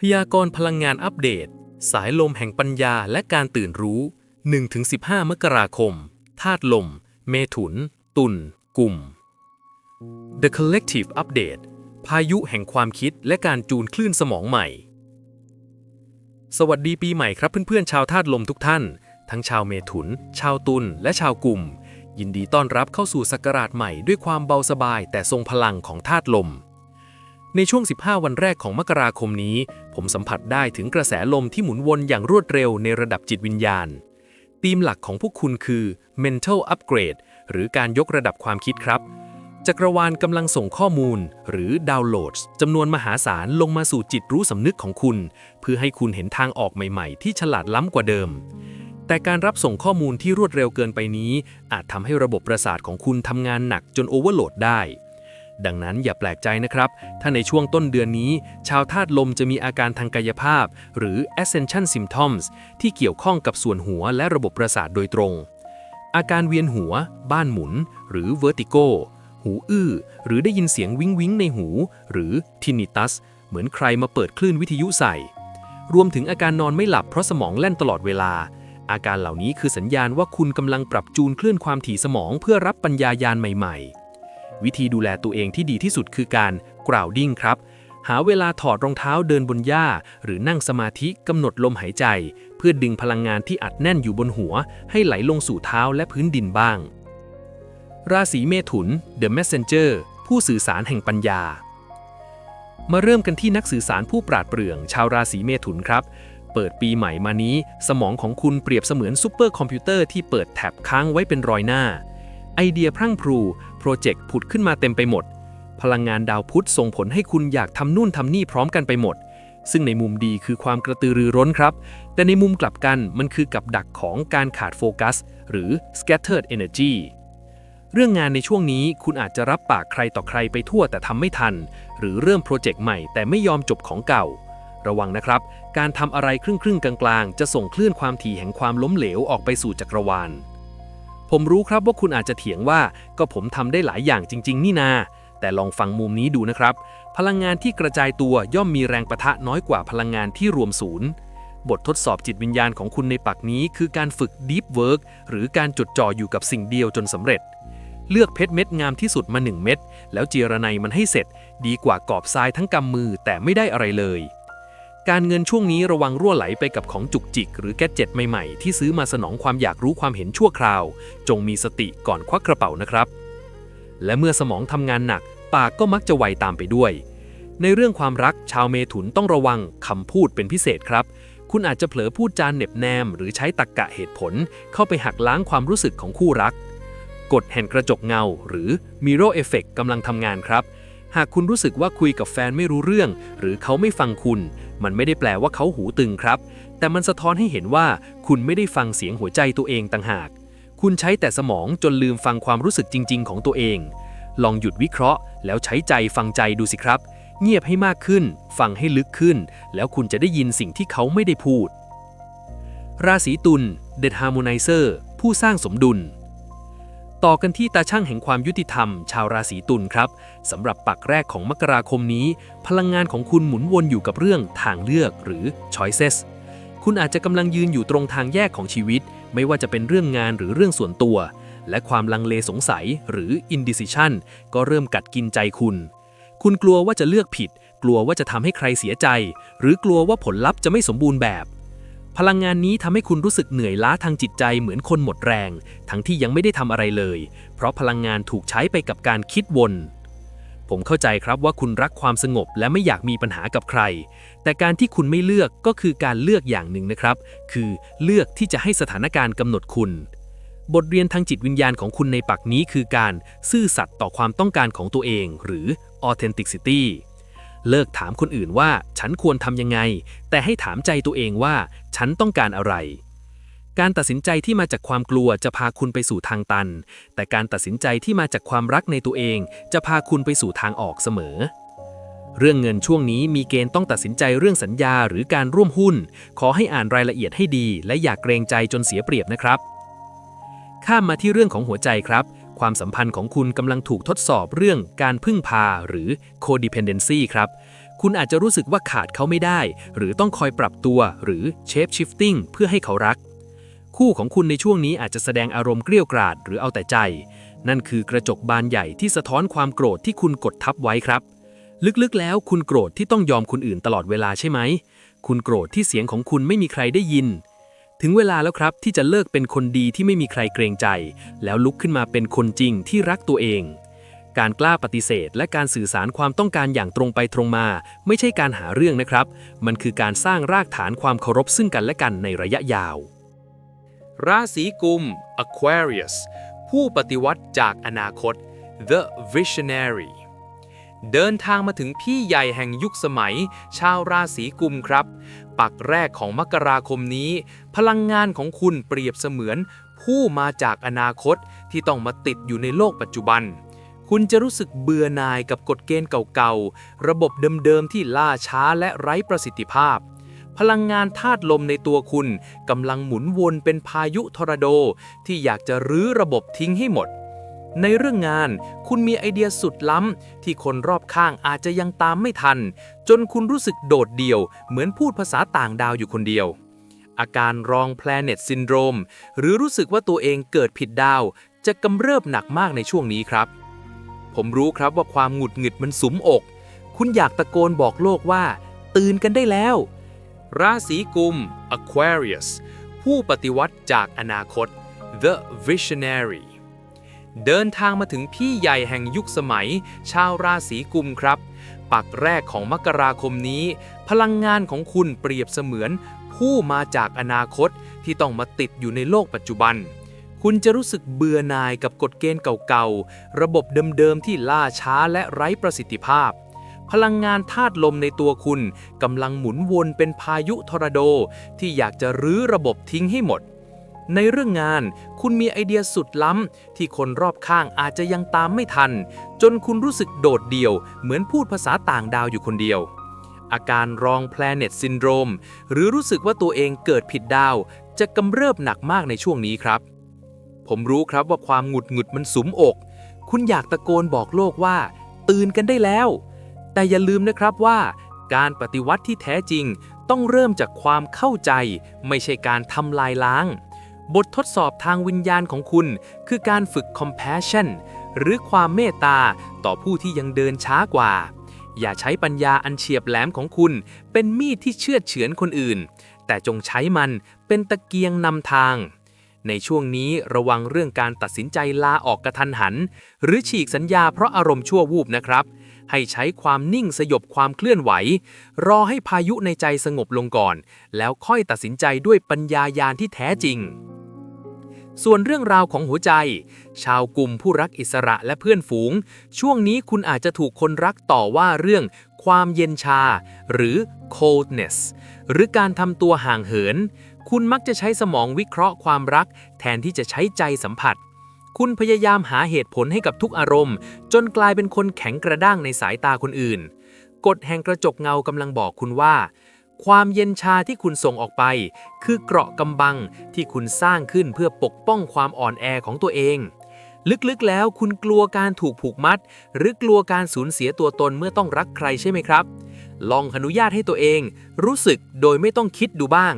พยากรณ์พลังงานอัปเดต สายลมแห่งปัญญาและการตื่นรู้ 1-15 มกราคม ธาตุลม เมถุน ตุลกลุ่ม The Collective Update พายุแห่งความคิดและการจูนคลื่นสมองใหม่ สวัสดีปีใหม่ครับเพื่อนๆ ชาวธาตุลมทุกท่าน ทั้งชาวเมถุน ชาวตุลและชาวกลุ่ม ยินดีต้อนรับเข้าสู่ศักราชใหม่ด้วยความเบาสบายแต่ทรงพลังของธาตุลม ในช่วง 15 วันแรกของมกราคมนี้ ผมสัมผัสได้ถึงกระแสลมที่หมุนวนอย่างรวดเร็วในระดับจิตวิญญาณ ธีมหลักของพวกคุณคือ mental upgrade หรือการยกระดับความคิดครับ จักรวาลกำลังส่งข้อมูล หรือ downloads จำนวนมหาศาลลงมาสู่จิตรู้สำนึกของคุณ เพื่อให้คุณเห็นทางออกใหม่ๆ ที่ฉลาดล้ำกว่าเดิม แต่การรับส่งข้อมูลที่รวดเร็วเกินไปนี้ อาจทำให้ระบบประสาทของคุณทำงานหนักจนโอเวอร์โหลดได้ ดังนั้นอย่าแปลกใจนะครับ ถ้าในช่วงต้นเดือนนี้ ชาวธาตุลมจะมีอาการทางกายภาพ หรือ ascension symptoms ที่เกี่ยวข้องกับส่วนหัวและระบบประสาทโดยตรง อาการเวียนหัว บ้านหมุน หรือ vertigo หูอื้อ หรือได้ยินเสียงวิงวิงในหู หรือ tinnitus เหมือนใครมาเปิดคลื่นวิทยุใส่ รวมถึงอาการนอนไม่หลับเพราะสมองแล่นตลอดเวลา อาการเหล่านี้คือสัญญาณว่าคุณกำลังปรับจูนคลื่นความถี่สมองเพื่อรับปัญญายาณใหม่ ๆ วิธีดูแลตัวเองที่ดีที่สุดคือการกราวดิ้งครับ หาเวลาถอดรองเท้าเดินบนหญ้า หรือนั่งสมาธิกำหนดลมหายใจ เพื่อดึงพลังงานที่อัดแน่นอยู่บนหัว ให้ไหลลงสู่เท้าและพื้นดินบ้าง ราศีเมถุน The Messenger ผู้สื่อสารแห่งปัญญา มาเริ่มกันที่นักสื่อสารผู้ปราดเปรื่อง ชาวราศีเมถุนครับเปิดปีใหม่มานี้ สมองของคุณเปรียบเสมือนซูเปอร์คอมพิวเตอร์ที่เปิดแท็บค้างไว้เป็นรอยหน้า ไอเดียพรั่งพรู โปรเจกต์ผุดขึ้นมาเต็มไปหมด พลังงานดาวพุธส่งผลให้คุณอยากทำนู่นทำนี่พร้อมกันไปหมด ซึ่งในมุมดีคือความกระตือรือร้นครับ แต่ในมุมกลับกันมันคือกับดักของการขาดโฟกัส หรือ scattered energy เรื่องงานในช่วงนี้คุณอาจจะรับปากใครต่อใครไปทั่วแต่ทำไม่ทัน หรือเริ่มโปรเจกต์ใหม่แต่ไม่ยอมจบของเก่า ระวังนะครับ การทำอะไรครึ่งๆกลางๆ จะส่งคลื่นความถี่แห่งความล้มเหลวออกไปสู่จักรวาล ผมรู้ครับว่าคุณอาจจะเถียงว่าก็ผมทำได้หลายอย่างจริง ๆ นี่นา แต่ลองฟังมุมนี้ดูนะครับ พลังงานที่กระจายตัวย่อมมีแรงประทะน้อยกว่าพลังงานที่รวมศูนย์บททดสอบจิตวิญญาณของคุณในปักนี้คือการฝึก Deep Work หรือการจดจ่ออยู่กับสิ่งเดียวจนสำเร็จ เลือกเพชรเม็ดงามที่สุดมา 1 เม็ดแล้วเจียระไนมันให้เสร็จ ดีกว่ากอบทรายทั้งกำมือแต่ไม่ได้อะไรเลย การเงินช่วงนี้ระวังรั่วไหลไปกับของจุกจิก หรือแกดเจ็ตใหม่ๆ ที่ซื้อมาสนองความอยากรู้ความเห็นชั่วคราว จงมีสติก่อนควักกระเป๋านะครับ และเมื่อสมองทำงานหนัก ปากก็มักจะไวตามไปด้วย ในเรื่องความรักชาวเมถุนต้องระวังคำพูดเป็นพิเศษครับ คุณอาจจะเผลอพูดจานเหน็บแนม หรือใช้ตรกกะเหตุผล เข้าไปหักล้างความรู้สึกของคู่รักกฎแห่งกระจกเงา หรือ Mirror Effect กำลังทำงานครับ หากคุณรู้สึกว่าคุยกับแฟนไม่รู้เรื่อง หรือเขาไม่ฟังคุณ มันไม่ได้แปลว่าเขาหูตึงครับ แต่มันสะท้อนให้เห็นว่าคุณไม่ได้ฟังเสียงหัวใจตัวเองต่างหาก คุณใช้แต่สมองจนลืมฟังความรู้สึกจริง ๆ ของตัวเอง ลองหยุดวิเคราะห์ แล้วใช้ใจฟังใจดูสิครับ เงียบให้มากขึ้น ฟังให้ลึกขึ้น แล้วคุณจะได้ยินสิ่งที่เขาไม่ได้พูด ราศีตุล The Harmonizer ผู้สร้างสมดุล ต่อกันที่ตาช่างแห่งความยุติธรรม ชาวราศีตุลครับสำหรับปักแรกของมกราคมนี้ พลังงานของคุณหมุนวนอยู่กับเรื่องทางเลือกหรือ choices คุณอาจจะกำลังยืนอยู่ตรงทางแยกของชีวิต ไม่ว่าจะเป็นเรื่องงานหรือเรื่องส่วนตัว และความลังเลสงสัยหรือ indecision ก็เริ่มกัดกินใจคุณ คุณกลัวว่าจะเลือกผิด กลัวว่าจะทำให้ใครเสียใจ หรือกลัวว่าผลลัพธ์จะไม่สมบูรณ์แบบ พลังงานนี้ทำให้คุณรู้สึกเหนื่อยล้าทางจิตใจเหมือนคนหมดแรง ทั้งที่ยังไม่ได้ทำอะไรเลย เพราะพลังงานถูกใช้ไปกับการคิดวน ผมเข้าใจครับว่าคุณรักความสงบและไม่อยากมีปัญหากับใคร แต่การที่คุณไม่เลือกก็คือการเลือกอย่างหนึ่งนะครับ คือเลือกที่จะให้สถานการณ์กำหนดคุณ บทเรียนทางจิตวิญญาณของคุณในปักนี้คือการซื่อสัตย์ต่อความต้องการของตัวเอง หรือ authenticity เลิกถามคนอื่นว่าฉันควรทำยังไง แต่ให้ถามใจตัวเองว่าฉันต้องการอะไร การตัดสินใจที่มาจากความกลัวจะพาคุณไปสู่ทางตัน แต่การตัดสินใจที่มาจากความรักในตัวเองจะพาคุณไปสู่ทางออกเสมอ เรื่องเงินช่วงนี้มีเกณฑ์ต้องตัดสินใจเรื่องสัญญาหรือการร่วมหุ้น ขอให้อ่านรายละเอียดให้ดี และอย่ากเกรงใจจนเสียเปรียบนะครับ ข้ามมาที่เรื่องของหัวใจครับ ความสัมพันธ์ของคุณกำลังถูกทดสอบเรื่องการพึ่งพาหรือ codependency ครับ คุณอาจจะรู้สึกว่าขาดเขาไม่ได้ หรือต้องคอยปรับตัวหรือ shape shifting เพื่อให้เขารัก คู่ของคุณในช่วงนี้อาจจะแสดงอารมณ์เกลี้ยวกราดหรือเอาแต่ใจ นั่นคือกระจกบานใหญ่ที่สะท้อนความโกรธที่คุณกดทับไว้ครับ ลึกๆ แล้วคุณโกรธที่ต้องยอมคนอื่นตลอดเวลาใช่ไหม คุณโกรธที่เสียงของคุณไม่มีใครได้ยิน ถึงเวลาแล้วครับที่จะเลิกเป็นคนดีที่ไม่มีใครเกรงใจ แล้วลุกขึ้นมาเป็นคนจริงที่รักตัวเอง การกล้าปฏิเสธ และการสื่อสารความต้องการอย่างตรงไปตรงมา ไม่ใช่การหาเรื่องนะครับ มันคือการสร้างรากฐานความเคารพซึ่งกันและกันในระยะยาว ราศีกุม Aquarius ผู้ปฏิวัติจากอนาคต The Visionary เดินทางมาถึงพี่ใหญ่แห่งยุคสมัย ชาวราศีกุมครับ ปักแรกของมกราคมนี้ พลังงานของคุณเปรียบเสมือน ผู้มาจากอนาคตที่ต้องมาติดอยู่ในโลกปัจจุบัน คุณจะรู้สึกเบื่อหน่ายกับกฎเกณฑ์เก่าๆ ระบบเดิมๆที่ล่าช้าและไร้ประสิทธิภาพพลังงานธาตุลมในตัวคุณกำลังหมุนวนเป็นพายุทอร์นาโด ที่อยากจะรื้อระบบทิ้งให้หมด ในเรื่องงาน คุณมีไอเดียสุดล้ำ ที่คนรอบข้างอาจจะยังตามไม่ทัน จนคุณรู้สึกโดดเดี่ยว เหมือนพูดภาษาต่างดาวอยู่คนเดียว อาการรอง Planet Syndrome หรือรู้สึกว่าตัวเองเกิดผิดดาว จะกำเริบหนักมากในช่วงนี้ครับ ผมรู้ครับว่าความหงุดหงิดมันสุมอก คุณอยากตะโกนบอกโลกว่า ตื่นกันได้แล้ว ราศีกุม Aquarius ผู้ปฏิวัติจากอนาคต The Visionary เดินทางมาถึงพี่ใหญ่แห่งยุคสมัย ชาวราศีกุมครับ ปักแรกของมกราคมนี้ พลังงานของคุณเปรียบเสมือน ผู้มาจากอนาคตที่ต้องมาติดอยู่ในโลกปัจจุบัน คุณจะรู้สึกเบื่อหน่ายกับกฎเกณฑ์เก่าๆ ระบบเดิมๆที่ล่าช้าและไร้ประสิทธิภาพพลังงานธาตุลมในตัวคุณกำลังหมุนวนเป็นพายุทอร์นาโด ที่อยากจะรื้อระบบทิ้งให้หมด ในเรื่องงาน คุณมีไอเดียสุดล้ำ ที่คนรอบข้างอาจจะยังตามไม่ทัน จนคุณรู้สึกโดดเดี่ยว เหมือนพูดภาษาต่างดาวอยู่คนเดียว อาการรอง Planet Syndrome หรือรู้สึกว่าตัวเองเกิดผิดดาว จะกำเริบหนักมากในช่วงนี้ครับ ผมรู้ครับว่าความหงุดหงิดมันสุมอก คุณอยากตะโกนบอกโลกว่า ตื่นกันได้แล้ว แต่อย่าลืมนะครับว่าการปฏิวัติที่แท้จริง ต้องเริ่มจากความเข้าใจ ไม่ใช่การทำลายล้าง บททดสอบทางวิญญาณของคุณ คือการฝึก compassion หรือความเมตตาต่อผู้ที่ยังเดินช้ากว่า อย่าใช้ปัญญาอันเฉียบแหลมของคุณ เป็นมีดที่เชือดเฉือนคนอื่น แต่จงใช้มันเป็นตะเกียงนำทาง ในช่วงนี้ระวังเรื่องการตัดสินใจลาออกกระทันหัน หรือฉีกสัญญาเพราะอารมณ์ชั่ววูบนะครับ ให้ใช้ความนิ่งสยบความเคลื่อนไหว รอให้พายุในใจสงบลงก่อน แล้วค่อยตัดสินใจด้วยปัญญายาณที่แท้จริง ส่วนเรื่องราวของหัวใจ ชาวกลุ่มผู้รักอิสระและเพื่อนฝูง ช่วงนี้คุณอาจจะถูกคนรักต่อว่าเรื่องความเย็นชา หรือ coldness หรือการทำตัวห่างเหิน คุณมักจะใช้สมองวิเคราะห์ความรัก แทนที่จะใช้ใจสัมผัส คุณพยายามหาเหตุผลให้กับทุกอารมณ์ จนกลายเป็นคนแข็งกระด้างในสายตาคนอื่น กฎแห่งกระจกเงากำลังบอกคุณว่า ความเย็นชาที่คุณส่งออกไป คือเกราะกำบังที่คุณสร้างขึ้นเพื่อปกป้องความอ่อนแอของตัวเอง ลึกๆแล้วคุณกลัวการถูกผูกมัด หรือกลัวการสูญเสียตัวตนเมื่อต้องรักใครใช่ไหมครับ ลองอนุญาตให้ตัวเอง รู้สึกโดยไม่ต้องคิดดูบ้าง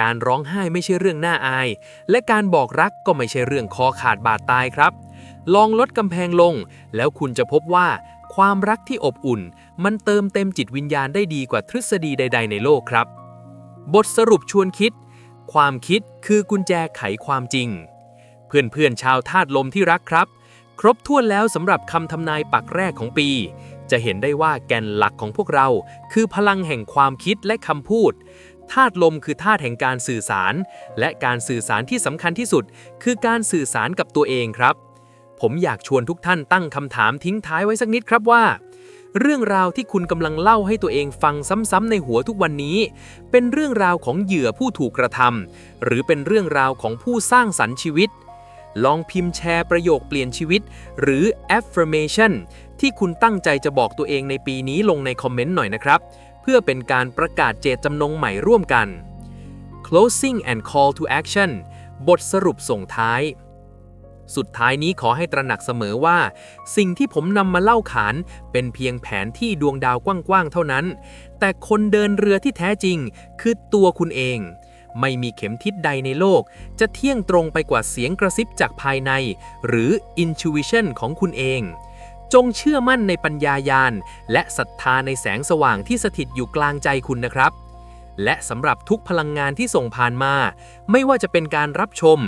การร้องไห้ไม่ใช่เรื่องน่าอาย และการบอกรักก็ไม่ใช่เรื่องคอขาดบาดตายครับ ลองลดกำแพงลง แล้วคุณจะพบว่า ความรักที่อบอุ่น มันเติมเต็มจิตวิญญาณได้ดีกว่าทฤษฎีใด ๆ ในโลกครับ บทสรุปชวนคิด ความคิดคือกุญแจไขความจริง เพื่อนๆชาวธาตุลมที่รักครับ ครบถ้วนแล้วสำหรับคำทำนายปักแรกของปี จะเห็นได้ว่าแกนหลักของพวกเรา คือพลังแห่งความคิดและคำพูด ธาตุลมคือธาตุแห่งการสื่อสาร และการสื่อสารที่สำคัญที่สุด คือการสื่อสารกับตัวเองครับ ผมอยากชวนทุกท่านตั้งคำถามทิ้งท้ายไว้สักนิดครับว่า เรื่องราวที่คุณกำลังเล่าให้ตัวเองฟังซ้ำๆในหัวทุกวันนี้ เป็นเรื่องราวของเหยื่อผู้ถูกกระทำหรือเป็นเรื่องราวของผู้สร้างสรรค์ชีวิต ลองพิมพ์แชร์ประโยคเปลี่ยนชีวิต หรือ affirmation ที่คุณตั้งใจจะบอกตัวเองในปีนี้ลงในคอมเมนต์หน่อยนะครับ เพื่อเป็นการประกาศเจตจำนงใหม่ร่วมกัน closing and call to action บทสรุปส่งท้าย สุดท้ายนี้ขอให้ตระหนักเสมอว่า สิ่งที่ผมนำมาเล่าขาน เป็นเพียงแผนที่ดวงดาวกว้างๆเท่านั้น แต่คนเดินเรือที่แท้จริง คือตัวคุณเอง ไม่มีเข็มทิศใดในโลก จะเที่ยงตรงไปกว่าเสียงกระซิบจากภายใน หรือ intuition ของคุณเอง จงเชื่อมั่นในปัญญายาณและศรัทธาในแสงสว่างที่สถิตอยู่กลางใจคุณนะครับ และสำหรับทุกพลังงานที่ส่งผ่านมา ไม่ว่าจะเป็นการรับชม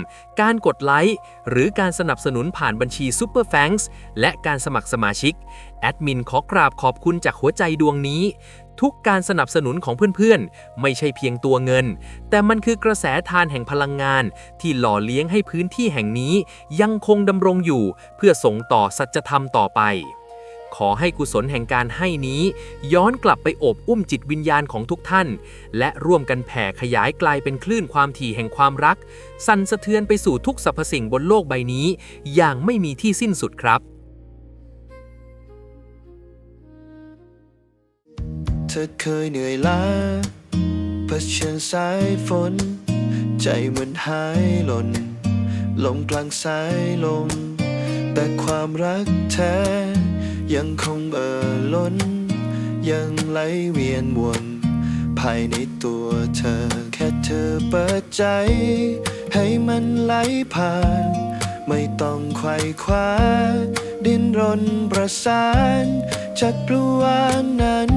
การกดไลค์ หรือการสนับสนุนผ่านบัญชี Super t h a n k s และการสมัครสมาชิก แอดมินขอกราบขอบคุณจากหัวใจดวงนี้ ทุกการสนับสนุนของเพื่อนๆ ไม่ใช่เพียงตัวเงิน แต่มันคือกระแสทานแห่งพลังงาน ที่หล่อเลี้ยงให้พื้นที่แห่งนี้ ยังคงดำรงอยู่ เพื่อส่งต่อสัจธรรมต่อไป ขอให้กุศลแห่งการให้นี้ ย้อนกลับไปโอบอุ้มจิตวิญญาณของทุกท่าน และร่วมกันแผ่ขยายกลายเป็นคลื่นความถี่แห่งความรัก สั่นสะเทือนไปสู่ทุกสรรพสิ่งบนโลกใบนี้ อย่างไม่มีที่สิ้นสุดครับ เธอเคยเหนื่อยล้าเผชิญสายฝน ใจเหมือนหายหล่น ลมกลางสายลม แต่ความรักแท้ ยังคงเอ่อล้น ยังไหลเวียนวนภายในตัวเธอแค่เธอเปิดใจ ให้มันไหลผ่าน ไม่ต้องไขว่คว้า ดิ้นรนประสานจักรวาลนั้น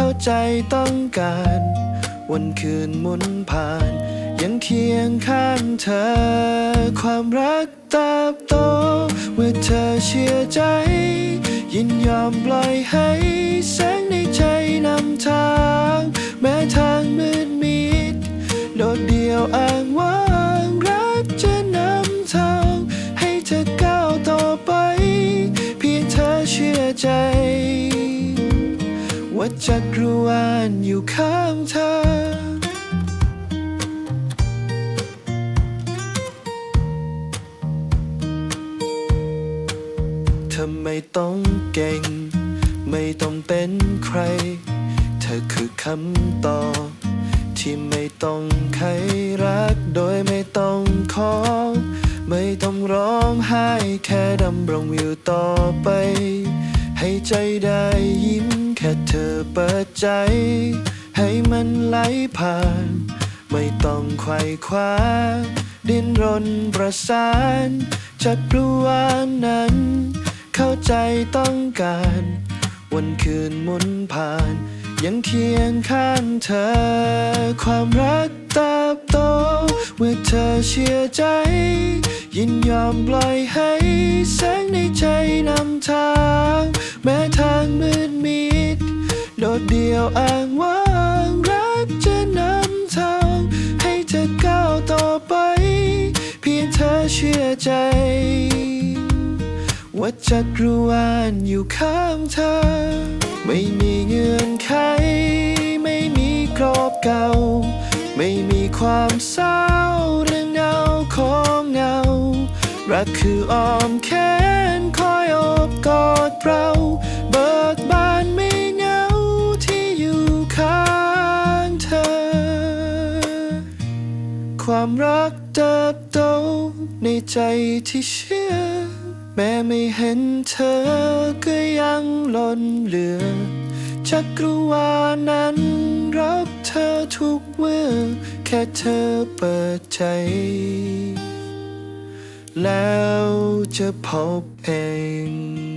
เข้าใจต้องการ วันคืนหมุนผ่าน ยังเคียงข้างเธอ ความรักเติบโตเมื่อเธอเชื่อใจ ยินยอมปล่อยให้แสงในใจนำทาง แม้ทางมืดมิด โดดเดียวอ้างว้าง จักรวาลอยู่ข้างเธอ เธอไม่ต้องเก่ง ไม่ต้องเป็นใคร เธอคือคำตอบที่ไม่ต้องใครรักโดยไม่ต้องขอ ไม่ต้องร้องไห้แค่ดำรงอยู่ต่อไป ให้ใจได้ยิ้ม ค่เธอเปิดใจ ให้มันไหลผ่าน ไม่ต้องไขว่คว้า ดิ้นรนประสาน จักรวาลนั้น เข้าใจต้องการ วันคืนหมุนผ่าน ยังเคียงข้างเธอ ความรักเติบโตเมื่อเธอเชื่อใจ ยินยอมปล่อยให้แสงในใจนำทาง แม้ทางมืดมิด โดดเดียวอ้างว้างรักจะนำทาง ให้เธอก้าวต่อไป เพียงเธอเชื่อใจ ว่าจักรวาลอยู่ข้างเธอ ไม่มีเงื่อนไข ไม่มีกรอบเก่า ไม่มีความเศร้าเรื่องเงาของเงา รักคืออ้อมแขนคอยอบกอดเรา เบิกบาน ความรักเติบโตในใจที่เชื่อ แม้ไม่เห็นเธอก็ยังล้นเหลือ จักรวาลนั้นรับเธอทุกเมื่อ แค่เธอเปิดใจ แล้วจะพบเอง